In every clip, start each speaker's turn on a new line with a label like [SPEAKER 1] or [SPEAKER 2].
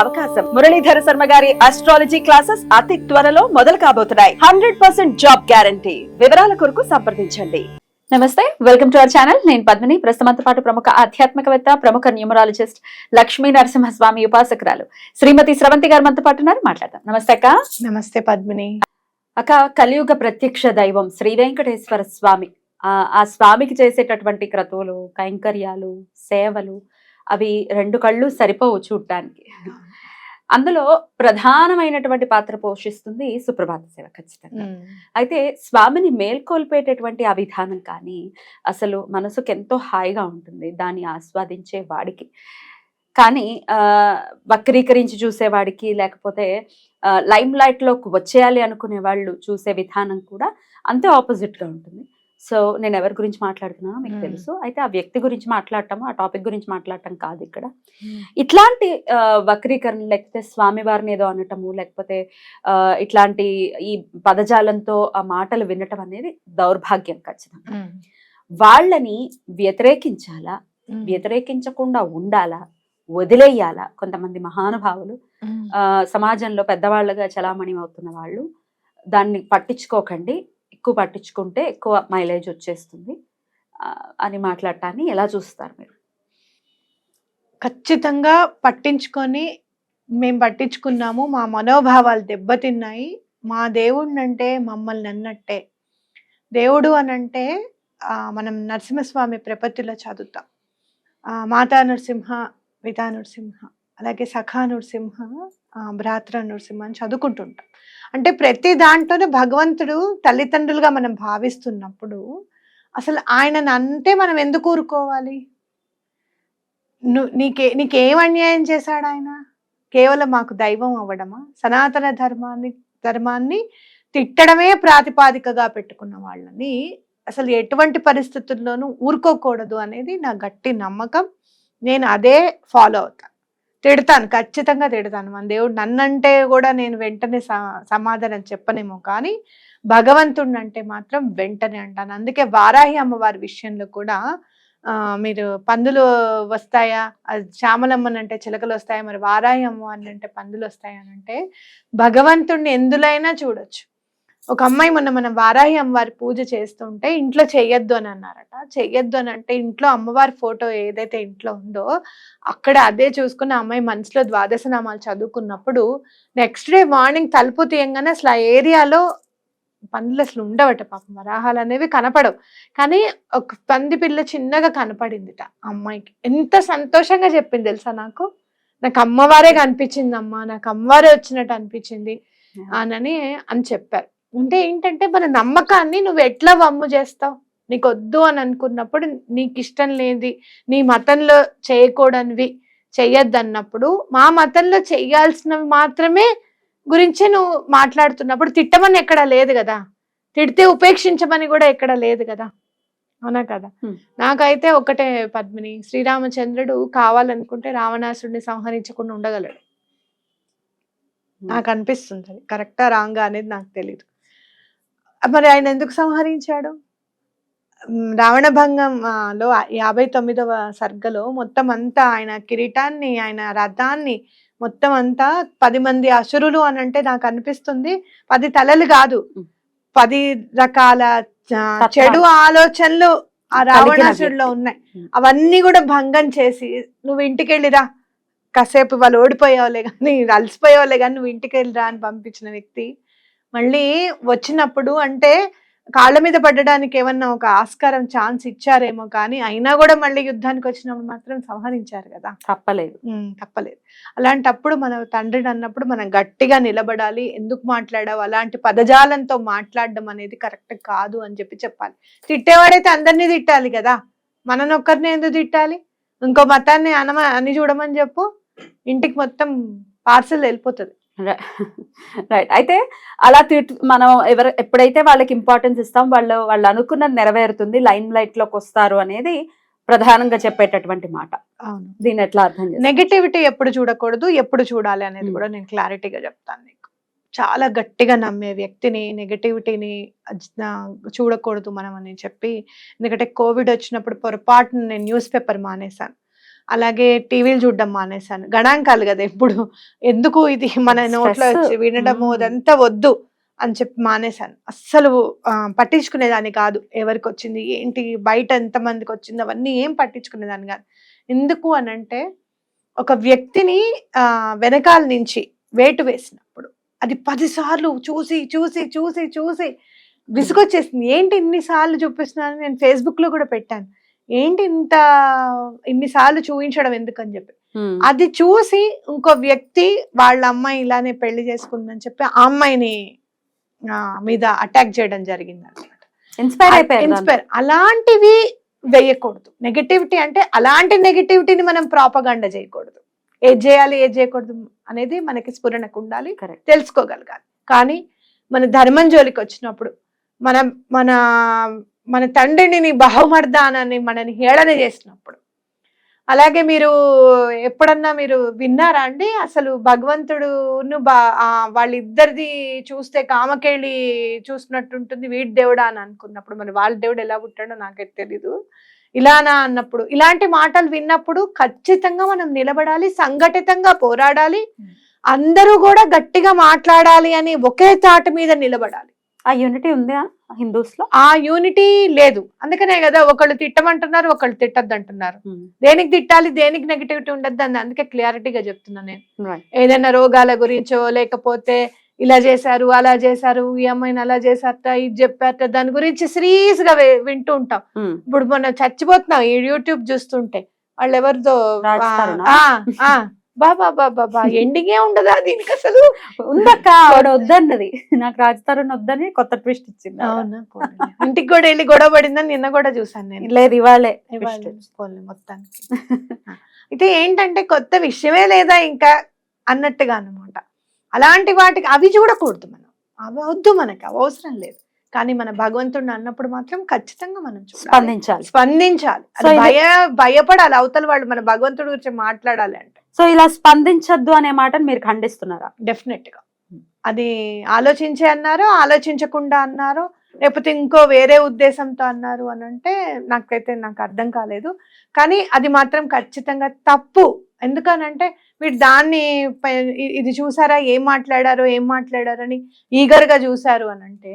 [SPEAKER 1] అవకాశం. మురళీధర శర్మ గారి astrology classes అతి త్వరలో మొదలు కాబోతున్నాయి. హండ్రెడ్ పర్సెంట్ జాబ్ గ్యారంటీ వివరాల కొరకు సంప్రదించండి. నమస్తే వెల్కమ్ టు అవర్ ఛానల్ నేను పద్మిని. ప్రస్తుతంతో పాటు ప్రముఖ ఆధ్యాత్మికవేత్త ప్రముఖ న్యూమరాలజిస్ట్ లక్ష్మీ నరసింహస్వామి ఉపాసకురాలు శ్రీమతి స్రవంతి గారు మనతో పాటు ఉన్నారు. మాట్లాడదాం. నమస్తే అక్క.
[SPEAKER 2] నమస్తే పద్మిని.
[SPEAKER 1] అక్క కలియుగ ప్రత్యక్ష దైవం శ్రీ వెంకటేశ్వర స్వామి. ఆ ఆ స్వామికి చేసేటటువంటి క్రతువులు కైంకర్యాలు సేవలు అవి రెండు కళ్ళు సరిపోవు చూడటానికి అందులో ప్రధానమైనటువంటి పాత్ర పోషిస్తుంది సుప్రభాత సేవ ఖచ్చితంగా. అయితే స్వామిని మేల్కొల్పేటటువంటి ఆ విధానం కానీ అసలు మనసుకు ఎంతో హాయిగా ఉంటుంది దాన్ని ఆస్వాదించే వాడికి. కానీ వక్రీకరించి చూసేవాడికి లేకపోతే లైమ్ లైట్లోకి వచ్చేయాలి అనుకునే వాళ్ళు చూసే విధానం కూడా అంతే ఆపోజిట్గా ఉంటుంది. సో నేను ఎవరి గురించి మాట్లాడుతున్నానో మీకు. తెలుసు. అయితే ఆ వ్యక్తి గురించి మాట్లాడటము ఆ టాపిక్ గురించి మాట్లాడటం కాదు ఇక్కడ. ఇట్లాంటి వక్రీకరణ లేకపోతే స్వామివారిని ఏదో అనటము లేకపోతే ఇట్లాంటి ఈ పదజాలంతో ఆ మాటలు వినటం అనేది దౌర్భాగ్యం ఖచ్చితంగా. వాళ్ళని వ్యతిరేకించాలా? వ్యతిరేకించకుండా ఉండాలా? వదిలేయాలా? కొంతమంది మహానుభావులు ఆ, సమాజంలో పెద్దవాళ్ళగా చలామణి అవుతున్న వాళ్ళు దాన్ని పట్టించుకోకండి. ఎక్కువ పట్టించుకుంటే ఎక్కువ మైలేజ్ వచ్చేస్తుంది. అని మాట్లాడటాన్ని ఎలా చూస్తారు మీరు?
[SPEAKER 2] ఖచ్చితంగా పట్టించుకొని మేము పట్టించుకున్నాము. మా మనోభావాలు దెబ్బతిన్నాయి. మా దేవుడిని అంటే మమ్మల్ని అన్నట్టే. దేవుడు అని అంటే మనం నరసింహస్వామి ప్రపత్తిలో చదువుతాం. మాతా నరసింహ పితా నరసింహ అలాగే సఖా నరసింహ భ్రాత్ర నరసింహ అని చదువుకుంటుంటాం. అంటే ప్రతి దాంట్లోనే భగవంతుడు తల్లిదండ్రులుగా మనం భావిస్తున్నప్పుడు అసలు ఆయనను అంటే మనం ఎందుకు ఊరుకోవాలి? ను- నీకే నీకేం అన్యాయం చేశాడు ఆయన? కేవలం మాకు దైవం అవ్వడమా? సనాతన ధర్మాన్ని ధర్మాన్ని తిట్టడమే ప్రాతిపాదికగా పెట్టుకున్న వాళ్ళని అసలు ఎటువంటి పరిస్థితుల్లోనూ ఊరుకోకూడదు అనేది నా గట్టి నమ్మకం. నేను అదే ఫాలో అవుతాను తిడతాను ఖచ్చితంగా తిడతాను. మన దేవుడు నన్నంటే కూడా నేను వెంటనే స- సమాధానం చెప్పనేమో కానీ భగవంతుడిని అంటే మాత్రం వెంటనే అంటాను. అందుకే వారాహి అమ్మవారి విషయంలో కూడా మీరు పందులు వస్తాయా? అది శ్యామలమ్మని అంటే చిలకలు వస్తాయా? మరి వారాహి అమ్మవారిని అంటే పందులు వస్తాయా అని అంటే భగవంతుడిని ఎందులైనా చూడొచ్చు. ఒక అమ్మాయి మొన్న మనం వారాహి అమ్మవారి పూజ చేస్తుంటే ఇంట్లో చెయ్యొద్దు అని అన్నారట. చెయ్యొద్దు అని అంటే ఇంట్లో అమ్మవారి ఫోటో ఏదైతే ఇంట్లో ఉందో అక్కడ అదే చూసుకుని ఆ అమ్మాయి మనసులో ద్వాదశ నామాలు చదువుకున్నప్పుడు నెక్స్ట్ డే మార్నింగ్ తలుపు తీయంగానే అసలు ఆ ఏరియాలో పందులు అసలు ఉండవట పాపం. వరాహాలు అనేవి కనపడవు. కానీ ఒక పంది పిల్ల చిన్నగా కనపడిందిట అమ్మాయికి. ఎంత సంతోషంగా చెప్పింది తెలుసా నాకు? నాకు అమ్మవారే కనిపించింది అమ్మా. నాకు అమ్మవారే వచ్చినట్టు అనిపించింది అనని అని చెప్పారు. అంటే ఏంటంటే మన నమ్మకాన్ని నువ్వు ఎట్లా వమ్ము చేస్తావు? నీకు వద్దు అని అనుకున్నప్పుడు నీకు ఇష్టం లేనిది నీ మతంలో చేయకూడనివి చెయ్యొద్దు అన్నప్పుడు మా మతంలో చెయ్యాల్సినవి మాత్రమే గురించే నువ్వు మాట్లాడుతున్నప్పుడు తిట్టమని ఎక్కడ లేదు కదా? తిడితే ఉపేక్షించమని కూడా ఎక్కడ లేదు కదా? అవునా కదా. నాకైతే ఒకటే పద్మిని శ్రీరామచంద్రుడు కావాలనుకుంటే రావణాసుడిని సంహరించకుండా ఉండగలడు. నాకు అనిపిస్తుంది కరెక్టా రాంగా అనేది నాకు తెలియదు మరి ఆయన ఎందుకు సంహరించాడు మ్, రావణభంగం ఆ, లో యాభై తొమ్మిదవ సర్గలో మొత్తం అంతా ఆయన కిరీటాన్ని ఆయన రథాన్ని మొత్తం అంతా పది మంది అసురులు అని అంటే నాకు అనిపిస్తుంది పది తలలు కాదు. పది రకాల. చెడు ఆలోచనలు ఆ
[SPEAKER 1] వ్యక్తి.
[SPEAKER 2] ఉన్నాయి. అవన్నీ కూడా భంగం చేసి నువ్వు ఇంటికి వెళ్ళిరా కాసేపు వాళ్ళు ఓడిపోయేవాళ్ళే కానీ అలసిపోయేవాళ్ళే కానీ నువ్వు ఇంటికి వెళ్ళిరా అని పంపించిన వ్యక్తి మళ్ళీ వచ్చినప్పుడు అంటే కాళ్ళ మీద పడడానికి ఏమన్నా ఒక ఆస్కారం ఛాన్స్ ఇచ్చారేమో కానీ అయినా కూడా మళ్ళీ యుద్ధానికి వచ్చినప్పుడు మాత్రం సంహరించారు కదా.
[SPEAKER 1] తప్పలేదు.
[SPEAKER 2] తప్పలేదు. అలాంటప్పుడు మన తండ్రిని అన్నప్పుడు మనం గట్టిగా నిలబడాలి ఎందుకు మాట్లాడావు అలాంటి పదజాలంతో మాట్లాడడం అనేది కరెక్ట్ కాదు అని చెప్పి చెప్పాలి. తిట్టేవాడైతే అందరినీ తిట్టాలి కదా. మననొక్కరిని ఎందుకు తిట్టాలి? ఇంకో మతాన్ని అనమ అని చూడమని చెప్పు. ఇంటికి మొత్తం పార్సల్ వెళ్ళిపోతుంది.
[SPEAKER 1] రైట్ అయితే అలా మనం ఎవరు ఎప్పుడైతే వాళ్ళకి ఇంపార్టెన్స్ ఇస్తాం వాళ్ళు వాళ్ళు అనుకున్నది నెరవేరుతుంది లైమ్ లైట్లోకి వస్తారు అనేది ప్రధానంగా చెప్పేటటువంటి మాట.
[SPEAKER 2] అవును.
[SPEAKER 1] దీన్ని ఎట్లా అర్థం
[SPEAKER 2] నెగటివిటీ ఎప్పుడు చూడకూడదు ఎప్పుడు చూడాలి అనేది. కూడా నేను క్లారిటీగా చెప్తాను నీకు. చాలా గట్టిగా నమ్మే వ్యక్తిని నెగటివిటీని చూడకూడదు మనం అని చెప్పి ఎందుకంటే కోవిడ్ వచ్చినప్పుడు పొరపాటున నేను న్యూస్ పేపర్ మానేశాను. అలాగే టీవీలు చూడడం మానేశాను. గణాంకాలు కదా ఇప్పుడు ఎందుకు ఇది మన నోట్లో. వచ్చి వినడము. అదంతా వద్దు అని చెప్పి మానేశాను. అస్సలు పట్టించుకునేదాన్ని కాదు. ఎవరికి వచ్చింది ఏంటి బయట ఎంతమందికి వచ్చింది అవన్నీ ఏం పట్టించుకునేదాన్ని కాదు. ఎందుకు అని అంటే ఒక వ్యక్తిని ఆ, వెనకాల నుంచి వేటు వేసినప్పుడు అది పదిసార్లు చూసి చూసి చూసి చూసి విసుగొచ్చేసింది. ఏంటి ఇన్నిసార్లు చూపిస్తున్నాను నేను ఫేస్బుక్లో కూడా పెట్టాను. ఏంటి ఇంత ఇన్నిసార్లు చూపించడం ఎందుకని చెప్పి. అది చూసి ఇంకో వ్యక్తి వాళ్ళ అమ్మాయి ఇలానే పెళ్ళి చేసుకుందని చెప్పి ఆ అమ్మాయిని ఆ, మీద అటాక్ చేయడం జరిగింది అనమాట
[SPEAKER 1] ఇన్స్పైర్ అయిపోయారు.
[SPEAKER 2] ఇన్స్పైర్ అలాంటివి వేయకూడదు నెగటివిటీ అంటే అలాంటి నెగటివిటీని మనం ప్రాపగండ చేయకూడదు ఏది చేయాలి ఏది చేయకూడదు అనేది మనకి స్ఫురణకు ఉండాలి. తెలుసుకోగలగాలి కానీ మన ధర్మం జోలికి వచ్చినప్పుడు మన మన మన తండ్రిని బహుమర్దానని మనని హేళన చేసినప్పుడు. అలాగే మీరు ఎప్పుడన్నా మీరు విన్నారా అండి? అసలు భగవంతుడును బా వాళ్ళిద్దరిది చూస్తే కామకేళి చూసినట్టు ఉంటుంది వీడి దేవుడా అని అనుకున్నప్పుడు. మరి వాళ్ళ దేవుడు ఎలా పుట్టాడో నాకైతే తెలీదు. ఇలానా అన్నప్పుడు. ఇలాంటి మాటలు విన్నప్పుడు ఖచ్చితంగా మనం నిలబడాలి సంఘటితంగా పోరాడాలి అందరూ కూడా గట్టిగా మాట్లాడాలి అని ఒకే తాట మీద నిలబడాలి.
[SPEAKER 1] ఆ యూనిటీ ఉందా హిందూస్లో
[SPEAKER 2] ఆ యూనిటీ లేదు. అందుకనే కదా ఒకళ్ళు తిట్టమంటున్నారు ఒకళ్ళు తిట్టద్దు అంటున్నారు దేనికి తిట్టాలి దేనికి నెగిటివిటీ ఉండద్దు అని అందుకే క్లారిటీగా చెప్తున్నాను నేను. ఏదైనా రోగాల గురించో లేకపోతే ఇలా చేశారు అలా చేశారు ఈ అమ్మాయిని అలా చేశారట ఇది చెప్పారట దాని గురించి సీరియస్గా వింటూ ఉంటాం.
[SPEAKER 1] ఉమ్.
[SPEAKER 2] ఇప్పుడు మనం చచ్చిపోతున్నాం ఈ యూట్యూబ్ చూస్తుంటే. వాళ్ళు ఎవరిదో బాబా బాబా బా ఎండింగే ఉండదా దీనికి అసలు?
[SPEAKER 1] ఉందక్క ఆవిడ వద్దన్నది. నాకు రాజతరుణ్ వద్దని కొత్త ట్విస్ట్ ఇచ్చింది.
[SPEAKER 2] అవునా. ఇంటికి కూడా వెళ్ళి గొడవ పడిందని నిన్న కూడా చూసాను నేను.
[SPEAKER 1] లేదు ఇవాళే
[SPEAKER 2] మొత్తానికి. అయితే ఏంటంటే కొత్త విషయమే లేదా ఇంకా అన్నట్టుగా అన్నమాట. అలాంటి వాటికి అవి చూడకూడదు మనం. అవి వద్దు మనకి అవి అవసరం లేదు. కానీ మన భగవంతుడిని అన్నప్పుడు మాత్రం ఖచ్చితంగా మనం
[SPEAKER 1] స్పందించాలి.
[SPEAKER 2] స్పందించాలి. భయ భయపడాలి. అవతల వాళ్ళు మన భగవంతుడి గురించి మాట్లాడాలి అంటే.
[SPEAKER 1] సో ఇలా స్పందించద్దు అనే మాటను మీరు ఖండిస్తున్నారా?
[SPEAKER 2] డెఫినెట్గా. అది ఆలోచించే అన్నారో ఆలోచించకుండా అన్నారో లేకపోతే ఇంకో వేరే ఉద్దేశంతో అన్నారు అని అంటే నాకైతే నాకు అర్థం కాలేదు. కానీ అది మాత్రం ఖచ్చితంగా తప్పు. ఎందుకనంటే మీరు దాన్ని ఇది చూసారా ఏం మాట్లాడారు ఏం మాట్లాడారు అని ఈగర్గా చూసారు అని అంటే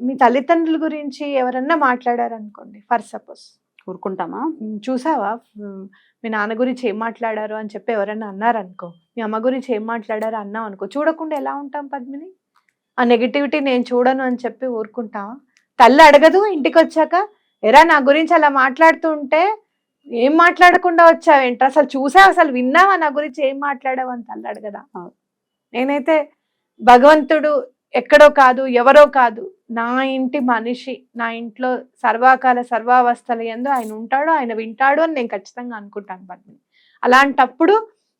[SPEAKER 2] మీ తల్లిదండ్రుల గురించి ఎవరన్నా మాట్లాడారు అనుకోండి ఫర్ సపోజ్.
[SPEAKER 1] ఊరుకుంటామా?
[SPEAKER 2] చూసావా? మీ నాన్న గురించి ఏం మాట్లాడారు అని చెప్పి ఎవరైనా అన్నారనుకో. మీ అమ్మ గురించి ఏం మాట్లాడారు అన్నాం అనుకో. చూడకుండా ఎలా ఉంటాం పద్మిని? ఆ నెగిటివిటీ నేను చూడను అని చెప్పి ఊరుకుంటావా? తల్లి అడగదు ఇంటికి వచ్చాక ఎరా నా గురించి అలా మాట్లాడుతూ ఉంటే ఏం మాట్లాడకుండా వచ్చావేంటి అసలు చూసావా? అసలు విన్నావా? నా గురించి ఏం మాట్లాడావు అని తల్లి అడగదా. నేనైతే భగవంతుడు ఎక్కడో కాదు ఎవరో కాదు నా ఇంటి మనిషి నా ఇంట్లో సర్వాకాల సర్వావస్థల ఎందు ఆయన ఉంటాడు ఆయన వింటాడు అని నేను ఖచ్చితంగా అనుకుంటాను పద్మిని. అలాంటప్పుడు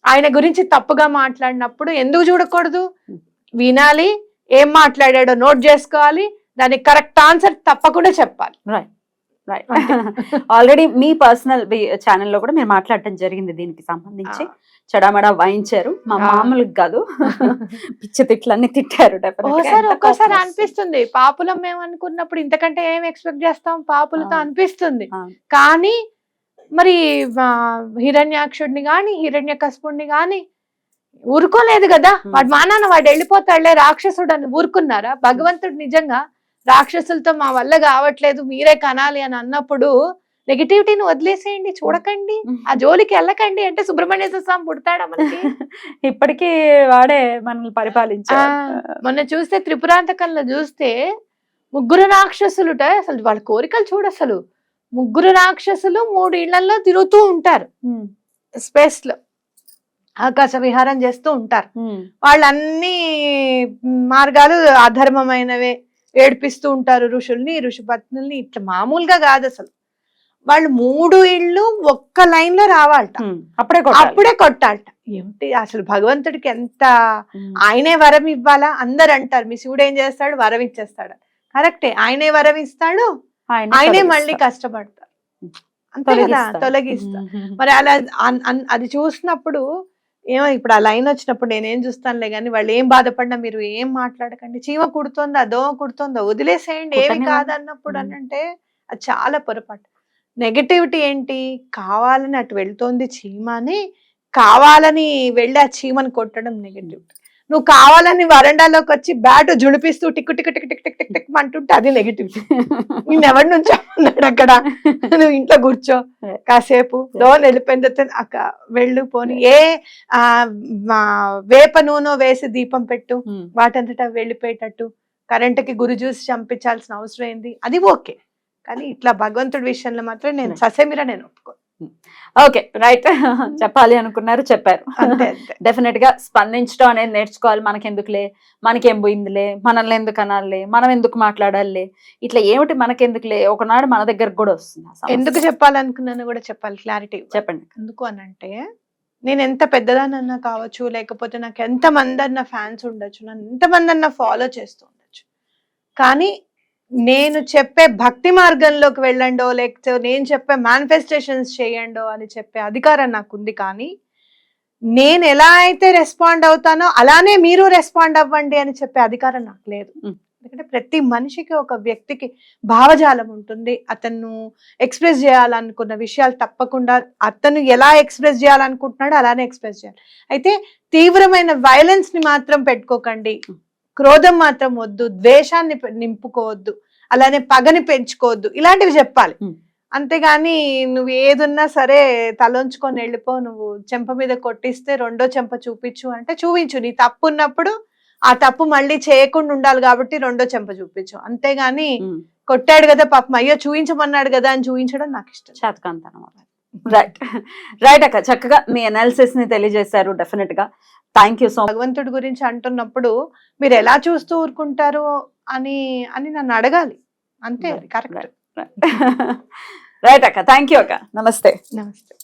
[SPEAKER 2] ఆయన గురించి తప్పుగా మాట్లాడినప్పుడు ఎందుకు చూడకూడదు? వినాలి ఏం మాట్లాడాడో నోట్ చేసుకోవాలి దానికి కరెక్ట్ ఆన్సర్ తప్పకుండా చెప్పాలి.
[SPEAKER 1] రైట్ ఆల్రెడీ మీ పర్సనల్ ఛానల్లో కూడా మీరు మాట్లాడటం జరిగింది దీనికి సంబంధించి. చెడామడా వాయించారు. మా. మామూలుగా కాదు. పిచ్చి తిట్లన్నీ తిట్టారు
[SPEAKER 2] ఒక్కోసారి. అనిపిస్తుంది. పాపులం మేము అనుకున్నప్పుడు ఇంతకంటే ఏం ఎక్స్పెక్ట్ చేస్తాం? పాపులతో. అనిపిస్తుంది. కానీ మరి హిరణ్యాక్షుడిని గాని హిరణ్య కస్పుడిని గాని ఊరుకోలేదు కదా. వాడు మా నాన్న వాడు వెళ్ళిపోతాడులే రాక్షసుడు అని ఊరుకున్నారా? భగవంతుడు నిజంగా రాక్షసులతో మా వల్ల కావట్లేదు మీరే కనాలి అని అన్నప్పుడు నెగిటివిటీని వదిలేసేయండి చూడకండి. ఆ జోలికి వెళ్ళకండి అంటే సుబ్రహ్మణ్యేశ్వర స్వామి పుడతాడా మనకి?
[SPEAKER 1] ఇప్పటికీ వాడే మనల్ని పరిపాలించారు.
[SPEAKER 2] మొన్న చూస్తే త్రిపురాంతకంలో చూస్తే ముగ్గురు రాక్షసులుట అసలు వాళ్ళ కోరికలు చూడు అసలు. ముగ్గురు రాక్షసులు మూడు ఇళ్ళలో తిరుగుతూ ఉంటారు. స్పేస్లో ఆకాశ విహారం చేస్తూ ఉంటారు. వాళ్ళన్ని మార్గాలు అధర్మమైనవే. ఏడిపిస్తూ ఉంటారు ఋషుల్ని ఋషి పత్నుల్ని ఇట్లా మామూలుగా కాదు అసలు. వాళ్ళు మూడు ఇళ్ళు ఒక్క లైన్లో రావాలట
[SPEAKER 1] అప్పుడే.
[SPEAKER 2] అప్పుడే కొట్టాలట. ఏమిటి? అసలు భగవంతుడికి ఎంత ఆయనే వరం ఇవ్వాలా? అందరు అంటారు మీ శివుడు ఏం చేస్తాడు? వరం ఇచ్చేస్తాడు. కరెక్టే. ఆయనే వరం ఇస్తాడు
[SPEAKER 1] ఆయనే.
[SPEAKER 2] మళ్ళీ కష్టపడతారు అంతే కదా?
[SPEAKER 1] ఉమ్,
[SPEAKER 2] మరి అలా అది చూసినప్పుడు ఏమో ఇప్పుడు ఆ లైన్ వచ్చినప్పుడు నేనేం చూస్తానులే కానీ వాళ్ళు ఏం బాధపడినా మీరు ఏం మాట్లాడకండి. చీమ కుడుతోందా? దోమ కుడుతోందా? వదిలేసేయండి. ఏమి. కాదన్నప్పుడు. అని అంటే అది చాలా పొరపాటు. నెగటివిటీ ఏంటి? కావాలని అటు వెళ్తోంది చీమ అని కావాలని వెళ్ళి ఆ చీమని కొట్టడం నెగటివ్ నువ్వు కావాలని వరండాలోకి వచ్చి bat జుడిపిస్తూ tick tick tick tick tick tick tick అంటుంటే అది నెగటివ్ నేను ఎవరి నుంచి అన్నాడు అక్కడ? నువ్వు ఇంట్లో కూర్చో. కాసేపు లోన్ వెళ్ళిపోయిన తర్వాత అక్క వెళ్ళు పోని. ఏ వేప నూనె వేసి దీపం పెట్టు.
[SPEAKER 1] ఉమ్,
[SPEAKER 2] వాటంతటా వెళ్ళిపోయేటట్టు. కరెంటుకి గురి చూసి చంపించాల్సిన అవసరం ఏంది? అది ఓకే. కానీ ఇట్లా భగవంతుడి విషయంలో మాత్రం నేను
[SPEAKER 1] Right.
[SPEAKER 2] ససేమిరా నేను ఒప్పుకో
[SPEAKER 1] ఓకే రైట్. చెప్పాలి అనుకున్నారు చెప్పారు. డెఫినెట్గా స్పందించడం అనేది నేర్చుకోవాలి. మనకెందుకులే? మనకేం పోయిందిలే మనల్ని ఎందుకు అనాలే? మనం ఎందుకు మాట్లాడాలి? ఇట్లా ఏమిటి మనకెందుకులే? ఒకనాడు మన దగ్గరకు కూడా వస్తుంది.
[SPEAKER 2] ఎందుకు చెప్పాలనుకున్నాను కూడా చెప్పాలి. క్లారిటీ
[SPEAKER 1] చెప్పండి.
[SPEAKER 2] ఎందుకు అని అంటే నేను ఎంత పెద్దదానన్నా కావచ్చు లేకపోతే నాకు ఎంత మంది అన్న ఫ్యాన్స్ ఉండొచ్చు నన్ను ఎంత మంది అన్న ఫాలో చేస్తూ ఉండొచ్చు. కానీ నేను చెప్పే భక్తి మార్గంలోకి వెళ్ళండో లేకపోతే నేను చెప్పే మేనిఫెస్టేషన్స్ చేయండో అని చెప్పే అధికారం నాకు ఉంది కానీ నేను ఎలా అయితే రెస్పాండ్ అవుతానో అలానే మీరు రెస్పాండ్ అవ్వండి అని చెప్పే అధికారం నాకు లేదు. ఎందుకంటే ప్రతి మనిషికి ఒక వ్యక్తికి భావజాలం ఉంటుంది. అతను ఎక్స్ప్రెస్ చేయాలనుకున్న విషయాలు తప్పకుండా అతను ఎలా ఎక్స్ప్రెస్ చేయాలనుకుంటున్నాడో అలానే ఎక్స్ప్రెస్ చేయాలి. అయితే తీవ్రమైన వైలెన్స్ని మాత్రం పెట్టుకోకండి. క్రోధం మాత్రం వద్దు ద్వేషాన్ని నింపుకోవద్దు అలానే పగని పెంచుకోవద్దు ఇలాంటివి చెప్పాలి. అంతేగాని నువ్వు ఏదున్నా సరే తలొంచుకొని వెళ్ళిపో నువ్వు చెంప మీద కొట్టిస్తే రెండో చెంప చూపించు అంటే చూపించు. నీ తప్పు ఉన్నప్పుడు ఆ తప్పు మళ్ళీ చేయకుండా ఉండాలి కాబట్టి రెండో చెంప చూపించు. అంతేగాని కొట్టాడు కదా పాపం అయ్యో చూపించమన్నాడు కదా అని చూపించడం నాకు ఇష్టం.
[SPEAKER 1] చేతకాంతనం రైట్ రైట్ అక్క. చక్కగా మీ అనాలిసిస్ని తెలియజేశారు డెఫినెట్గా. థ్యాంక్ యూ సో
[SPEAKER 2] భగవంతుడి గురించి అంటున్నప్పుడు మీరు ఎలా చూస్తూ ఊరుకుంటారు అని అని నన్ను అడగాలి. అంతే కరెక్ట్.
[SPEAKER 1] రైట్ అక్క. థ్యాంక్ యూ అక్క. నమస్తే.
[SPEAKER 2] నమస్తే.